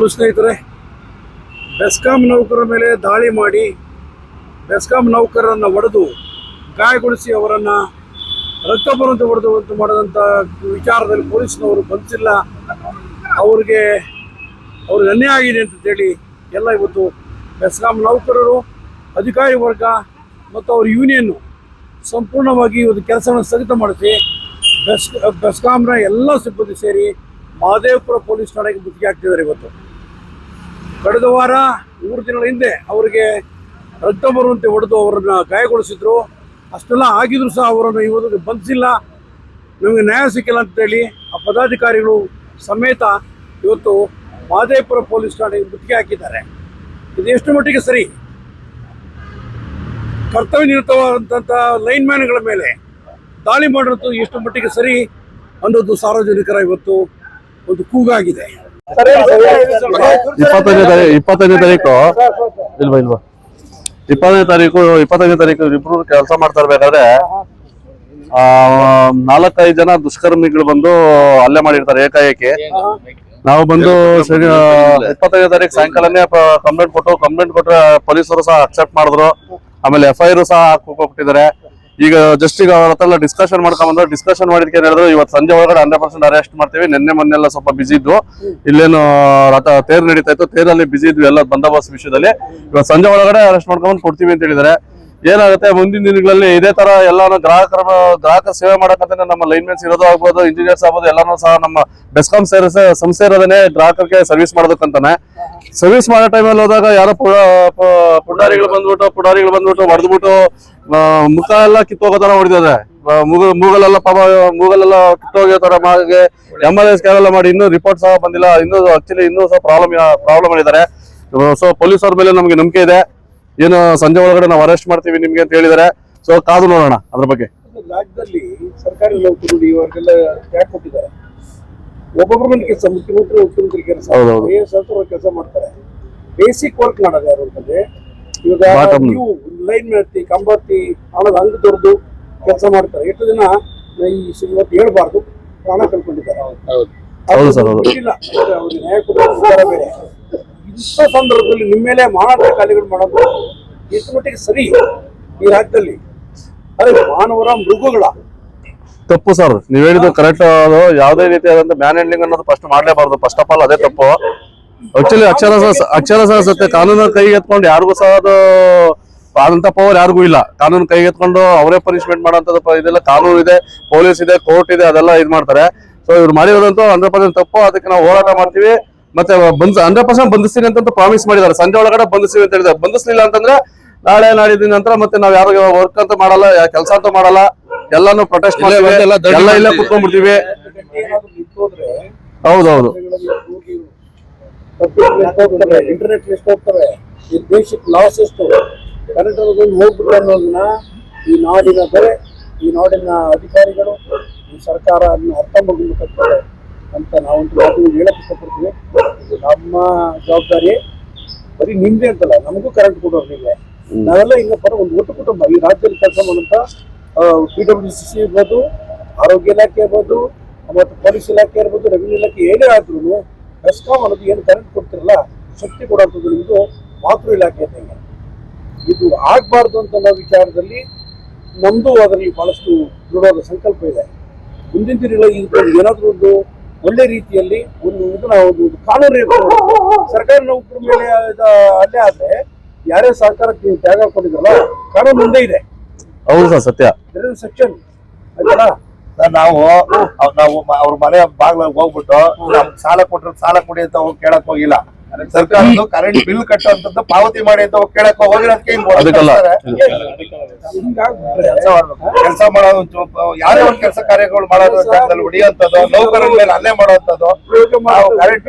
ಹೌದು ಸ್ನೇಹಿತರೆ, ಬೆಸ್ಕಾಂ ನೌಕರರ ಮೇಲೆ ದಾಳಿ ಮಾಡಿ ಬೆಸ್ಕಾಂ ನೌಕರರನ್ನು ಹೊಡೆದು ಗಾಯಗೊಳಿಸಿ ಅವರನ್ನು ರಕ್ತ ಬರುವಂತೆ ಹೊಡೆದು ಮಾಡಿದಂಥ ವಿಚಾರದಲ್ಲಿ ಪೊಲೀಸ್ನವರು ಬಂದಿಲ್ಲ. ಅವ್ರಿಗೆ ಅವ್ರಿಗೆ ಅನ್ಯಾಯ ಆಗಿದೆ ಅಂತೇಳಿ ಎಲ್ಲ ಇವತ್ತು ಬೆಸ್ಕಾಂ ನೌಕರರು, ಅಧಿಕಾರಿ ವರ್ಗ ಮತ್ತು ಅವ್ರ ಯೂನಿಯನ್ನು ಸಂಪೂರ್ಣವಾಗಿ ಇವತ್ತು ಕೆಲಸವನ್ನು ಸ್ಥಗಿತ ಮಾಡಿಸಿ ಬೆಸ್, ಬೆಸ್ಕಾಂನ ಎಲ್ಲ ಸಿಬ್ಬಂದಿ ಸೇರಿ ಮಹದೇವಪುರ ಪೊಲೀಸ್ ಠಾಣೆಗೆ ಮುತ್ತಿಗೆ ಹಾಕ್ತಿದ್ದಾರೆ ಇವತ್ತು. ಕಳೆದ ವಾರ ಮೂರು ದಿನಗಳ ಹಿಂದೆ ಅವರಿಗೆ ರಕ್ತ ಬರುವಂತೆ ಹೊಡೆದು ಅವರನ್ನು ಗಾಯಗೊಳಿಸಿದ್ರು. ಅಷ್ಟೆಲ್ಲ ಆಗಿದ್ರು ಸಹ ಅವರನ್ನು ಇವತ್ತು ಬಂಧಿಸಿಲ್ಲ. ನಮಗೆ ನ್ಯಾಯ ಸಿಕ್ಕಿಲ್ಲ ಅಂತೇಳಿ ಆ ಪದಾಧಿಕಾರಿಗಳು ಸಮೇತ ಇವತ್ತು ಮಾದೇಪುರ ಪೊಲೀಸ್ ಠಾಣೆಗೆ ಮುತ್ತಿಗೆ ಹಾಕಿದ್ದಾರೆ. ಇದು ಎಷ್ಟು ಮಟ್ಟಿಗೆ ಸರಿ? ಕರ್ತವ್ಯ ನಿರತವಾದಂಥ ಲೈನ್ ಮ್ಯಾನ್ಗಳ ಮೇಲೆ ದಾಳಿ ಮಾಡಿರೋದು ಎಷ್ಟು ಮಟ್ಟಿಗೆ ಸರಿ ಅನ್ನೋದು ಸಾರ್ವಜನಿಕರ ಇವತ್ತು ಒಂದು ಕೂಗಾಗಿದೆ. ಇಪ್ಪತ್ತೈದನೇ ತಾರೀಕು ಇಪ್ಪತ್ತೈದನೇ ತಾರೀಕು? ಇಲ್ವಾ ಇಲ್ವಾ? ಇಪ್ಪತ್ತನೇ ತಾರೀಕು ಇಪ್ಪತ್ತೈದನೇ ತಾರೀಕು ಇಬ್ರು ಕೆಲಸ ಮಾಡ್ತಾ ಇರ್ಬೇಕಾದ್ರೆ ಆ ನಾಲ್ಕೈದು ಜನ ದುಷ್ಕರ್ಮಿಗಳು ಬಂದು ಹಲ್ಲೆ ಮಾಡಿರ್ತಾರೆ ಏಕಾಏಕಿ. ನಾವು ಬಂದು ಇಪ್ಪತ್ತೈದು ತಾರೀಕು ಸಾಯಂಕಾಲನೇ ಕಂಪ್ಲೇಂಟ್ ಕೊಟ್ಟು ಕಂಪ್ಲೇಂಟ್ ಕೊಟ್ಟರೆ ಪೊಲೀಸರು ಸಹ ಅಕ್ಸೆಪ್ಟ್ ಮಾಡಿದ್ರು. ಆಮೇಲೆ ಎಫ್ ಐ ಆರ್ ಸಹ ಹಾಕೊಟ್ಟಿದ್ದಾರೆ ಈಗ ಜಸ್ಟ್ ಈಗ ಅವ್ರ ಹತ್ರ ಡಿಸ್ಕಷನ್ ಮಾಡ್ಕೊಂಡ್ಬಂದ್ರೆ ಡಿಸ್ಕಷನ್ ಮಾಡಿದ್ಕೆ ಹೇಳಿದ್ರು, ಇವತ್ತು ಸಂಜೆ ಒಳಗಡೆ ಹಂಡ್ರೆಡ್ ಪರ್ಸೆಂಟ್ ಅರೆಸ್ಟ್ ಮಾಡ್ತೀವಿ. ನಿನ್ನೆ ಮೊನ್ನೆ ಎಲ್ಲ ಸ್ವಲ್ಪ ಬಿಸಿ ಇದ್ವು. ಇಲ್ಲೇನು ರಥ ತೇರ್ ನಡೀತಾ ಇತ್ತು. ತೇರಲ್ಲಿ ಬಿಸಿ ಇದ್ವಿ ಎಲ್ಲ ಬಂದೋಬಸ್ತ್ ವಿಷಯದಲ್ಲಿ. ಇವತ್ತು ಸಂಜೆ ಒಳಗಡೆ ಅರೆಸ್ಟ್ ಮಾಡ್ಕೊಂಡ್ ಕೊಡ್ತೀವಿ ಅಂತ ಹೇಳಿದ್ದಾರೆ ಏನಾಗುತ್ತೆ? ಮುಂದಿನ ದಿನಗಳಲ್ಲಿ ಇದೇ ತರ ಎಲ್ಲಾನು ಗ್ರಾಹಕರ ಗ್ರಾಹಕ ಸೇವೆ ಮಾಡಕ್ಕಂತ ನಮ್ಮ ಲೈನ್ ಲೈನ್ಮೆನ್ಸ್ ಇರೋದು ಆಗ್ಬೋದು ಇಂಜಿನಿಯರ್ಸ್ ಆಗ್ಬೋದು, ಎಲ್ಲಾನು ಸಹ ನಮ್ಮ ಬೆಸ್ಕಾಂ ಸರ್ವಿಸ್ ಸಂಸ್ಥೆ ಇರೋದನ್ನೇ ಗ್ರಾಹಕರಿಗೆ ಸರ್ವಿಸ್ ಮಾಡೋದಕ್ಕಂತಾನೆ. ಸರ್ವಿಸ್ ಮಾಡೋ ಟೈಮಲ್ಲಿ ಹೋದಾಗ ಯಾರೋ ಪುಡಾರಿಗಳು ಬಂದ್ಬಿಟ್ಟು, ಪುಂಡಾರಿಗಳು ಬಂದ್ಬಿಟ್ಟು ಹೊಡೆದ್ಬಿಟ್ಟು ಮುಖ ಎಲ್ಲ ಕಿತ್ತೋಗೋ ತರ ಹೊಡೆದಿದೆ ಮೂಗ ಮೂಗಲೆಲ್ಲ ಪಾಪ, ಮೂಗಲೆಲ್ಲ ಕಿತ್ತೋಗೋ ತರ ಮಾಡಿ ಎಂ ಎಲ್ ಎಸ್ ಎಲ್ಲ ಮಾಡಿ, ಇನ್ನೂ ರಿಪೋರ್ಟ್ ಸಹ ಬಂದಿಲ್ಲ. ಇನ್ನೂ ಆಕ್ಚುಲಿ ಇನ್ನೂ ಸಹ ಪ್ರಾಬ್ಲಮ್ ಪ್ರಾಬ್ಲಮ್ ಇದ್ದಾರೆ ಸೊ ಪೊಲೀಸ್ ಅವ್ರ ಮೇಲೆ ನಮಗೆ ನಂಬಿಕೆ ಇದೆ. ಏನು, ಸಂಜೆ ಒಳಗಡೆ ನಾವು ಅರೆಸ್ಟ್ ಮಾಡ್ತೀವಿ ನಿಮ್ಗೆ ಅಂತ ಹೇಳಿದ್ದಾರೆ. ಸೊ ಕಾದು ನೋಡೋಣ ಅದ್ರ ಬಗ್ಗೆ. ರಾಜ್ಯದಲ್ಲಿ ಸರ್ಕಾರಿ ನೌಕರರು ಮಂದಿ ಒಬ್ಬೊಬ್ಬರ ಮನೆ ಕೆಲಸ ಮುಖ್ಯಮಂತ್ರಿ ಮುಖ್ಯಮಂತ್ರಿ ಕೆಲಸ ಹೌದೌದು. ಐ ಎಸ್ ಕೆಲಸ ಮಾಡ್ತಾರೆ? ಬೇಸಿಕ್ ವರ್ಕ್ ಮಾಡೋದು ಯಾರು ಅಂತಂದ್ರೆ ಇವಾಗ Bottom. ನೀವು ಲೈನ್ ಮಾಡ್ತಿ ಕಂಬತ್ತಿ ಹಣದ ಹಂಗ್ ತೊರೆದು ಕೆಲಸ ಮಾಡ್ತಾರೆ. ಎಷ್ಟು ಜನ ಈ ಸ- ಇವತ್ತು ಹೇಳ್ಬಾರ್ದು ಪ್ರಾಣ ಕಳ್ಕೊಂಡಿದ್ದಾರೆ ಹೌದು. ಸರ್, ಹೌದು. ಇಲ್ಲ ಅವ್ರಿಗೆ ನ್ಯಾಯ ಕೊಡೋ ವಿಚಾರ ಬೇರೆ. ಇಂಥ ಸಂದರ್ಭದಲ್ಲಿ ನಿಮ್ಮ ಮೇಲೆ ಮಾರಾಟ ಕಾರ್ಯಗಳು ಮಾಡೋದು ಎಷ್ಟು ಮಟ್ಟಿಗೆ ಸರಿ? ಈ ರಾಜ್ಯದಲ್ಲಿ. ಅದೇ ಮಾನವರ ಮೃಗಗಳ ತಪ್ಪು ಸರ್ ನೀವ್ ಹೇಳಿದ್ದು ಕರೆಕ್ಟ್ ಅದು ಯಾವುದೇ ರೀತಿಯಾದಂತ ಮ್ಯಾನ್ ಹ್ಯಾಂಡ್ಲಿಂಗ್ ಅನ್ನೋದು ಫಸ್ಟ್ ಮಾಡ್ಲೇಬಾರ್ದು. ಫಸ್ಟ್ ಆಫ್ ಆಲ್ ಅದೇ ತಪ್ಪು. ಆಕ್ಚುಲಿ ಅಕ್ಷರ ಅಕ್ಷರ ಸಹ ಸತ್ಯ. ಕಾನೂನು ಕೈಗೆ ಎತ್ಕೊಂಡು ಯಾರಿಗೂ ಸಹ ಅದು ಆದಂತ ಪವರ್ ಯಾರಿಗೂ ಇಲ್ಲ. ಕಾನೂನು ಕೈಗೆ ಎತ್ಕೊಂಡು ಅವರೇ ಪನಿಷ್ಮೆಂಟ್ ಮಾಡೋಂಥದ್ದು ಇದೆಲ್ಲ ಕಾನೂನು ಇದೆ ಪೊಲೀಸ್ ಇದೆ ಕೋರ್ಟ್ ಇದೆ ಅದೆಲ್ಲ ಇದು ಮಾಡ್ತಾರೆ. ಸೊ ಇವ್ರು ಮಾಡಿರೋದಂತೂ ಹಂಡ್ರೆಡ್ ಪರ್ಸೆಂಟ್ ತಪ್ಪು. ಅದಕ್ಕೆ ನಾವು ಹೋರಾಟ ಮಾಡ್ತೀವಿ. ಮತ್ತೆ ಬಂದ್ ಹಂಡ್ರೆಡ್ ಪರ್ಸೆಂಟ್ ಬಂಧಿಸ್ತೀನಿ ಅಂತ ಪ್ರಾಮಿಸ್ ಮಾಡಿದ್ದಾರೆ. ಸಂಜೆ ಒಳಗಡೆ ಬಂಧಿಸ್ತೀವಿ ಅಂತ ಹೇಳಿದ್ದಾರೆ. ಬಂಧಿಸ್ಲಿಲ್ಲ ಅಂತಂದ್ರೆ ನಾಳೆ ನಾಡಿದ ನಂತರ ಮತ್ತೆ ನಾವ್ ಯಾರು ವರ್ಕ್ ಅಂತ ಮಾಡಲ್ಲ ಕೆಲಸ ಅಂತ ಮಾಡಲ್ಲ. ಎಲ್ಲಾನು ಪ್ರೊಟೆಸ್ಟ್ ಮಾಡ್ತೀವಿ. ಎಲ್ಲ ಇಲ್ಲೇ ಕುತ್ಕೊಂಡ್ಬಿಡ್ತೀವಿ. ಹೌದೌದು. ಇಂಟರ್ನೆಟ್ ಎಷ್ಟು ಹೋಗ್ತವೆ. ಈ ದೇಶಕ್ಕೆ ಲಾಸ್ ಎಷ್ಟು? ಕರೆಂಟ್ ಹೋಗ್ಬಿಟ್ಟು ಅನ್ನೋದನ್ನ ಈ ನಾಡಿನ ಬೆಲೆ ಈ ನಾಡಿನ ಅಧಿಕಾರಿಗಳು ಈ ಸರ್ಕಾರ ಅದನ್ನ ಅರ್ಥ ಮಾಡ್ಕೊಳ್ಬೇಕಾಗ್ತದೆ ಅಂತ ನಾವಂತೂ ಮಾತು ಹೇಳಕ್ ಇಷ್ಟಪಡ್ತೀವಿ. ನಮ್ಮ ಜವಾಬ್ದಾರಿ ಬರೀ ನಿಮ್ದೇ ಅಂತಲ್ಲ ನಮಗೂ ಕರೆಂಟ್ ಕೊಡೋರ್ನಿಲ್ಲ ನಾವೆಲ್ಲ ಈಗ ಪರ ಒಂದು ಒಟ್ಟು ಕುಟುಂಬ ಈ ರಾಜ್ಯದಲ್ಲಿ ಕೆಲಸ ಮಾಡುವಂತ ಪಿ ಸಿ ಸಿ ಇರ್ಬೋದು, ಆರೋಗ್ಯ ಇಲಾಖೆ ಇರ್ಬೋದು, ಮತ್ತು ಪೊಲೀಸ್ ಇಲಾಖೆ ಇರ್ಬೋದು ರೆವಿನ್ಯೂ ಇಲಾಖೆ ಏನೇ ಆದ್ರೂ ಬೆಸ್ಕಾಂ ಅನ್ನೋದು ಏನು ಕರೆಂಟ್ ಕೊಡ್ತಿರಲ್ಲ, ಶಕ್ತಿ ಕೊಡುವಂಥದ್ದು ನಿಮ್ಮದು ಮಾತೃ ಇಲಾಖೆ ಇದ್ದಂಗೆ ಇದು ಆಗಬಾರ್ದು ಅಂತ ವಿಚಾರದಲ್ಲಿ ನಮ್ಮದು ಅದರಲ್ಲಿ ಬಹಳಷ್ಟು ದೃಢವಾದ ಸಂಕಲ್ಪ ಇದೆ ಮುಂದಿನ ದಿನಗಳಲ್ಲಿ ಇದು ಏನಾದರೂ ಒಂದು ಒಳ್ಳೆ ರೀತಿಯಲ್ಲಿ ಒಂದು ಇದನ್ನ ಒಂದು ಕಾನೂನು ಇರ್ಬೋದು. ಸರ್ಕಾರಿ ನೌಕರ ಮೇಲೆ ಇದು ಅಲ್ಲೇ ಆದರೆ ಯಾರೇ ಸರ್ಕಾರಕ್ಕೆ ನೀವು ತ್ಯಾಗ ಕೊಟ್ಟಿದ್ರಲ್ಲ, ಕಾನೂನು ಮುಂದೆ ಇದೆ ಹೌದು ಸರ್ ಸತ್ಯ. ಸೆಕ್ಷನ್ ನಾವು ನಾವು ಅವ್ರ ಮನೆ ಬಾಗ್ಲ ಹೋಗ್ಬಿಟ್ಟು ನಮ್ಗ್ ಸಾಲ ಕೊಟ್ರ ಸಾಲ ಕೊಡಿ ಅಂತ ಹೋಗಿ ಕೇಳಕ್ ಹೋಗಿಲ್ಲ. ಸರ್ಕಾರದ್ದು ಕರೆಂಟ್ ಬಿಲ್ ಕಟ್ಟುವಂತದ್ದು ಪಾವತಿ ಮಾಡಿ ಅಂತ ಹೋಗಿ ಕೇಳಕ್ ಹೋಗಿರೋದಕ್ಕೆ ಅದಕ್ಕಲ್ಲ. ಕೆಲಸ ಮಾಡೋದು. ಯಾರೇ ಒಂದ್ ಕೆಲಸ ಕಾರ್ಯಗಳು ಮಾಡೋದು ಹೊಡಿಯುವಂತದ್ದು ನೌಕರರ ಮೇಲೆ ಅಲ್ಲೇ ಮಾಡುವಂತದ್ದು ಕರೆಂಟ್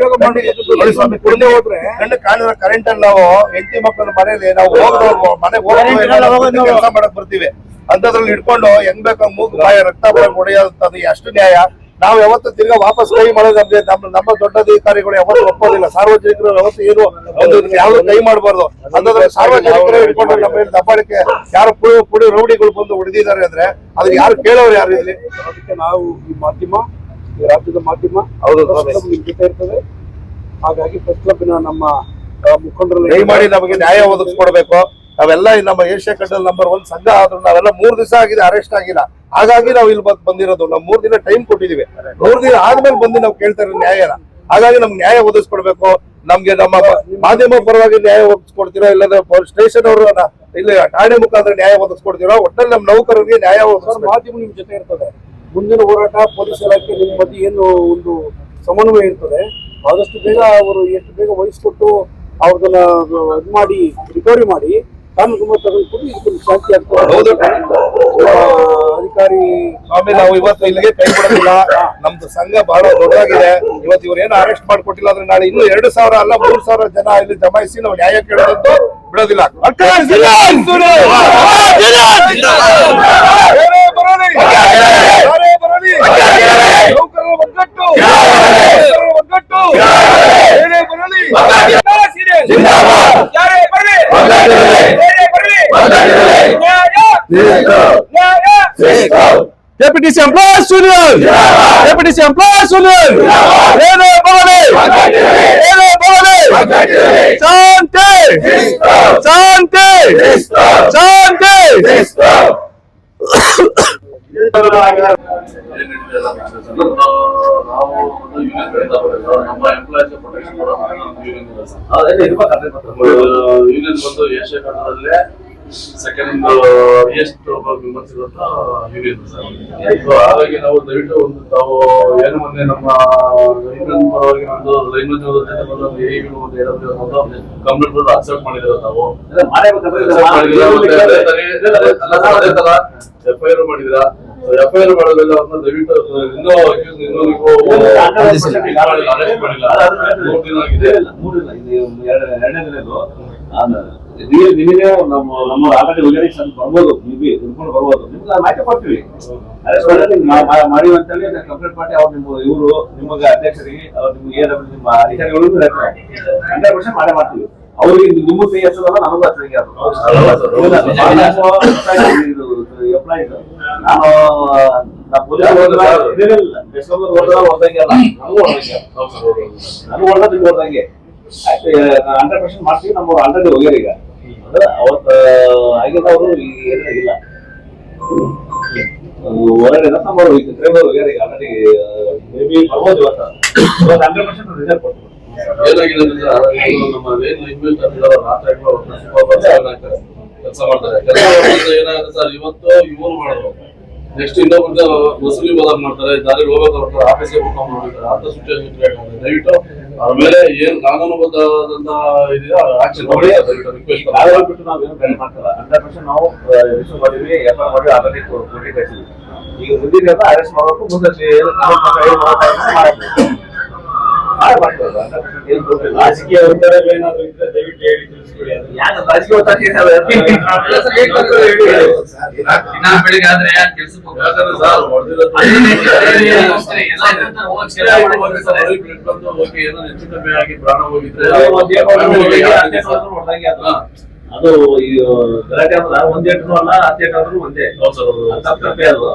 ಹೋದ್ರೆ ಕಣ್ಣು ಕಾಣಿರೋ ಕರೆಂಟ್ ಅಲ್ಲಿ ನಾವು ಹೆಂಡತಿ ಮಕ್ಕಳ ಮನೇಲಿ ನಾವು ಹೋಗೋದು ಮನೆಗೆ ಹೋಗೋದು ಕೆಲಸ ಮಾಡಕ್ ಬರ್ತೀವಿ. ಅಂತದ್ರಲ್ಲಿ ಇಟ್ಕೊಂಡು ಹೆಂಗ್ ಬೇಕು? ಮೂಗು ಬಾಯ ರಕ್ತ ಬರಕ್ ಹೊಡೆಯೋದಂತದ್ದು ಎಷ್ಟು ನ್ಯಾಯ? ನಾವು ಯಾವತ್ತು ತಿರ್ಗಾ ವಾಪಸ್ ಕೈ ಮಾಡೋದಂದ್ರೆ ನಮ್ಮ ನಮ್ಮ ದೊಡ್ಡ ಅಧಿಕಾರಿಗಳು ಯಾವತ್ತು ಒಪ್ಪೋದಿಲ್ಲ. ಸಾರ್ವಜನಿಕರು ವ್ಯವಸ್ಥೆ ಏನು ಯಾವ್ದು ಕೈ ಮಾಡಬಾರ್ದು. ಅಂತಂದ್ರೆ ಸಾರ್ವಜನಿಕರು ಇಟ್ಕೊಂಡು ನಮ್ಮ ಮೇಲೆ ದಬ್ಬಾಳಿಕೆ ಯಾರು ಪುಡಿ ಪುಡಿ ರೌಡಿಗಳು ಬಂದು ಹೊಡೆದಿದ್ದಾರೆ ಅಂದ್ರೆ ಅದ್ರ ಯಾರು ಕೇಳೋರು ಯಾರು ಇಲ್ಲಿ? ಅದಕ್ಕೆ ನಾವು ಈ ಮಾಧ್ಯಮ ಈ ರಾಜ್ಯದ ಮಾಧ್ಯಮ ಹೌದು, ಜೊತೆ ಇರ್ತದೆ. ಹಾಗಾಗಿ ಪ್ರೆಸ್ ಕ್ಲಬ್ನ ನಮ್ಮ ಮುಖಂಡರು ಮಾಡಿ ನಮಗೆ ನ್ಯಾಯ ಒದಗಿಸ್ಕೊಡ್ಬೇಕು. ನಾವೆಲ್ಲ ಈ ನಮ್ಮ ಏಷ್ಯಾ ಖಂಡದಲ್ಲಿ ನಂಬರ್ ಒನ್ ಸಂಘ ಆದ್ರೂ ನಾವೆಲ್ಲ ಮೂರ್ ದಿವಸ ಆಗಿದೆ ಅರೆಸ್ಟ್ ಆಗಿಲ್ಲ. ಹಾಗಾಗಿ ನಾವು ಇಲ್ಲಿ ಬಂದ್- ಬಂದಿರೋದು. ನಾವು ಮೂರ್ ದಿನ ಟೈಮ್ ಕೊಟ್ಟಿದೀವಿ. ಮೂರ್ ದಿನ ಆದ್ಮೇಲೆ ಬಂದು ನಾವು ಕೇಳ್ತಾರೆ ಇರೋ ನ್ಯಾಯನ. ಹಾಗಾಗಿ ನಮ್ಗೆ ನ್ಯಾಯ ಒದಗಿಸ್ಕೊಡ್ಬೇಕು. ನಮ್ಗೆ ನಮ್ಮ ಮಾಧ್ಯಮ ಪರವಾಗಿ ನ್ಯಾಯ ಒದಗಿಸ್ಕೊಡ್ತೀರಾ ಇಲ್ಲಾಂದ್ರೆ ಸ್ಟೇಷನ್ ಅವರು ಇಲ್ಲಿ ಠಾಣೆ ಮುಖಾಂತರ ನ್ಯಾಯ ಒದಗಿಸ್ಕೊಡ್ತೀರಾ? ಒಟ್ಟಲ್ಲಿ ನಮ್ಮ ನೌಕರರಿಗೆ ನ್ಯಾಯ ಮಾಧ್ಯಮ ನಿಮ್ ಜೊತೆ ಇರ್ತದೆ. ಮುಂದಿನ ಹೋರಾಟ ಪೊಲೀಸ್ ಇಲಾಖೆ ನಿಮ್ಮ ಬಗ್ಗೆ ಏನು ಒಂದು ಸಮನ್ವಯ ಇರ್ತದೆ. ಆದಷ್ಟು ಬೇಗ ಅವರು ಎಷ್ಟು ಬೇಗ ವಹಿಸ್ಕೊಟ್ಟು ಅವ್ರದನ್ನ ಇದು ಮಾಡಿ ರಿಕವರಿ ಮಾಡಿ ಕಾನೂನು ಶಾಂತಿ. ಆಗ್ತದೆ ಅಧಿಕಾರಿ ಸ್ವಾಮಿ ನಾವು ಇವತ್ತು ಇಲ್ಲಿಗೆ ಕೈ ಬಿಡೋದಿಲ್ಲ ನಮ್ದು ಸಂಘ ಬಹಳ ದೊಡ್ಡದಾಗಿದೆ. ಇವತ್ತು ಇವ್ರು ಏನು ಅರೆಸ್ಟ್ ಮಾಡ್ಕೊಟ್ಟಿಲ್ಲ ಅಂದ್ರೆ ನಾಳೆ ಇನ್ನೂ ಎರಡು ಸಾವಿರ ಅಲ್ಲ ಮೂರ್ ಸಾವಿರ ಜನ ಇಲ್ಲಿ ಜಮಾಯಿಸಿ ನಾವು ನ್ಯಾಯ ಕೇಳೋದಂತೂ ಬಿಡೋದಿಲ್ಲ ಯಾರೇ ಬರಲಿ, ಯಾರೇ ಬರಲಿ, ನೌಕರರ ಒಗ್ಗಟ್ಟು, ನೌಕರರ ಒಗ್ಗಟ್ಟು, ಏನೇ ಬರಲಿ, ಯಾರೇ ಬರ್ಲಿ ಯಾರೇ ಬರ್ಲಿ ನ್ಯಾಯ ನ್ಯಾಯ KPTC employers union KPTC employers union ಏನೇ ಬರಲಿ ಏನೇ ಬರಲಿ ಶಾಂತಿ ಶಾಂತಿ ಶಾಂತಿ ನಾವು ಒಂದು ಯೂನಿಯನ್ ನಮ್ಮ ಎಂಪ್ಲಾಯೀಸ್ ಪ್ರೊಟೆಕ್ಷನ್ ಯೂನಿಯನ್ ಬಂದು ಏಷ್ಯಾ ಖಂಡದಲ್ಲೇ ಸೆಕೆಂಡ್ ಎಷ್ಟು ಮೆಂಬರ್ಸ್ ಇರುವಂತ ಯೂನಿಯನ್ ಸರ್ ಸೊ ಹಾಗಾಗಿ ನಾವು ದಯವಿಟ್ಟು ಒಂದು ತಾವು ಏನು ಮೊನ್ನೆ ನಮ್ಮ ಯೂನಿಯನ್ ಪರವಾಗಿ ಒಂದು ಲೈನ್ ಜೊತೆ ಬಂದು ಒಂದು ಎ ಒಂದು ಎಡಬ್ಲ್ಯೂ ಒಂದು ಕಂಪ್ಲೇಂಟ್ ಅಕ್ಸೆಪ್ಟ್ ಮಾಡಿದ್ದೇವೆ ನಾವು ಎಫ್ ಐ ಆರ್ ಮಾಡಿದಿರಾ ಎಫ್ ಐ ಆರ್ ಅವ್ರನ್ನ ದಯವಿಟ್ಟು ಇನ್ನೂ ಇನ್ನೂ ನೀವು ಅರೆಸ್ಟ್ ಮಾಡಿಲ್ಲ. ಮೂರು ದಿನ ಆಗಿದೆ. ಎರಡನೇ ನೀವು ನಿಮಗೆ ನಮ್ಮ ನಮ್ಮ ಆಲ್ರೆಡಿ ಉಗರಿ ಬರ್ಬೋದು. ನೀವು ಹಿಡ್ಕೊಂಡು ಬರ್ಬೋದು. ನಿಮ್ಗೆ ಮಾಹಿತಿ ಕೊಡ್ತೀವಿ. ಮಾಡಿ ಅಂತೇಳಿ ಕಂಪ್ಲೇಂಟ್ ಮಾಡಿ ಅವ್ರು ನಿಮ್ಮ ಇವರು ನಿಮಗೆ ಅಧ್ಯಕ್ಷರಿಗೆ ಅವ್ರು ನಿಮ್ಗೆ ಏನು ನಿಮ್ಮ ಅಧಿಕಾರಿಗಳು ಹಂಡ್ರೆಡ್ ಪರ್ಸೆಂಟ್ ಮಾಡೇ ಮಾಡ್ತೀವಿ. ಅವ್ರಿಗೆ ನಿಮ್ಮ ಕೈ ಹಚ್ಚೋದಲ್ಲ ನಮಗೂ ಹಚ್ಚೋದಿಗೆ ಅದು ಎಂಪ್ಲಾಯೀಸ್ ನಾನು ನಾ ಪೊಲೀಸ್ ಹೊರದಂಗೆ ಅಲ್ಲ. ನಮಗೂ ಹೊರದಂಗೆ ನಾನು ಹೊಡೆದ ನಿಮ್ಗೆ ಹೊರದಂಗೆ ಹಂಡ್ರೆಡ್ ಪರ್ಸೆಂಟ್ ಮಾಡ್ತೀವಿ. ನಮ್ಮ ಆಲ್ರೆಡಿ ಹೋಗ್ಯಾರ ಈಗ ಅಂದ್ರೆ ಏನಾಗಿಲ್ಲ ಇಲ್ಲ. ಹೊರಗಡೆ ಹೋಗ್ಯಾರ ಈಗ ಆಲ್ರೆಡಿ ಮೇ ಬಿ ಬರ್ಬೋದು ಇವತ್ತು. ಇವತ್ತು ಹಂಡ್ರೆಡ್ ಪರ್ಸೆಂಟ್ ರಿಸಲ್ಟ್ ಕೊಡ್ತೀವಿ. ಏನಾಗಿದೆ ನಮ್ಮ ಏನ್ ಇನ್ವೆಸ್ಟ್ ಆಗಿದಾರೋ ರಾತ್ರಿ ಕೆಲಸ ಮಾಡ್ತಾರೆ. ಏನಾಗುತ್ತೆ ಸರ್? ಇವತ್ತು ಇವರು ಮಾಡಿದ್ರು ನೆಕ್ಸ್ಟ್ ಇನ್ನೊಬ್ಬರ ವಸೂಲಿ ಬದಲ್ ಮಾಡ್ತಾರೆ ದಾರಿ ಹೋಗೋದು ಆಫೀಸ್ಗೆ ಹೋಗ್ಕೊಂಡು ಮಾಡ್ತಾರೆ ಅಂತ ಸಿಚುವೇಶನ್ ಕ್ರಿಯೇಟ್ ಆಗಿದೆ ದಯವಿಟ್ಟು ಅವ್ರ ಮೇಲೆ ಏನ್ ಕಾನೂನುಬದ್ಧವಾದಂತಹ ಇದೆಯೋ ಆಕ್ಷನ್ ತಗೊಳ್ಳಿ ದಯವಿಟ್ಟು ರಿಕ್ವೆಸ್ಟ್ ಬಿಟ್ಟು ನಾವು ಏನು ಮಾಡ್ತಲ್ಲ. ಹಂಡ್ರೆಡ್ ಪರ್ಸೆಂಟ್ ನಾವು ಮಾಡಿದ್ವಿ ಎಫ್ ಐ ಮಾಡಿ ಆಗಲಿ ಕೊಟ್ಟಿ ಕಳಿಸಿದ್ವಿ ಈಗ ಮುಂದಿನ ಅರೆಸ್ಟ್ ಮಾಡಬೇಕು ಮುಂದೆ ಏನು ಕಾನೂನು ಪ್ರಕಾರ ಮಾಡಬೇಕು ರಾಜಕೀಯ ಒತ್ತಡ ಏನಾದ್ರು ಇದ್ರೆ ದಯವಿಟ್ಟು ಹೇಳಿ ರಾಜಕೀಯ ಒತ್ತಡ ದಿನ ಬೆಳಿಗ್ಗೆ ಆದ್ರೆ ಕೆಲ್ಸಕ್ಕೆ ಹೋಗಿ ಏನೋ ಹೆಚ್ಚು ಕಮ್ಮಿ ಆಗಿ ಪ್ರಾಣ ಹೋಗಿದ್ರೆ ಅದು. ಈ ಗಲಾಟೆ ಅಂದ್ರೆ ಒಂದ್ ಅಲ್ಲ ಹತ್ತು ಆದ್ರೂ ಒಂದೇ. ಸರ್ ಅದು ತಪ್ಪು ಅದು.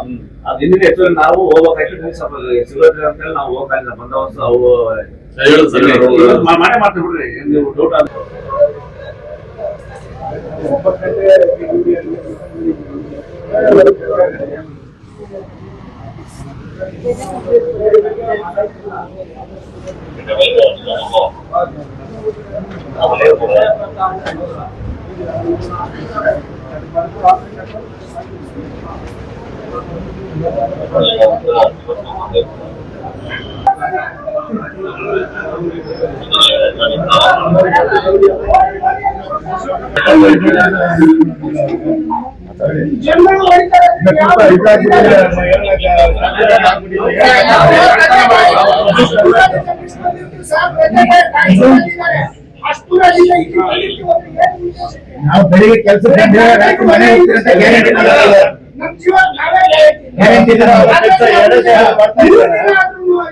ಅದು ಹಿಂದಿನ ಹೆಚ್ಚು ನಾವು ಹೋಗ್ಬೇಕಾಯ್ತು ಸ್ವಲ್ಪ ಸಿಗೋದ್ರಿ ಅಂತೇಳಿ ನಾವು ಹೋಗ್ತಾ ಬಂದವಸ್ತು ಅವು ಹೇಳು ಸರ್ ಇವತ್ತು ಮಾ- ಮಾಡೇ ಮಾಡ್ತೀವಿ ಬಿಡ್ರಿ ಏನ್ ನೀವು ಬೆಳಿಗ್ಗೆ ಕೆಲಸ ಮನೆ ಗ್ಯಾರಂಟಿ ಗ್ಯಾರಂಟಿ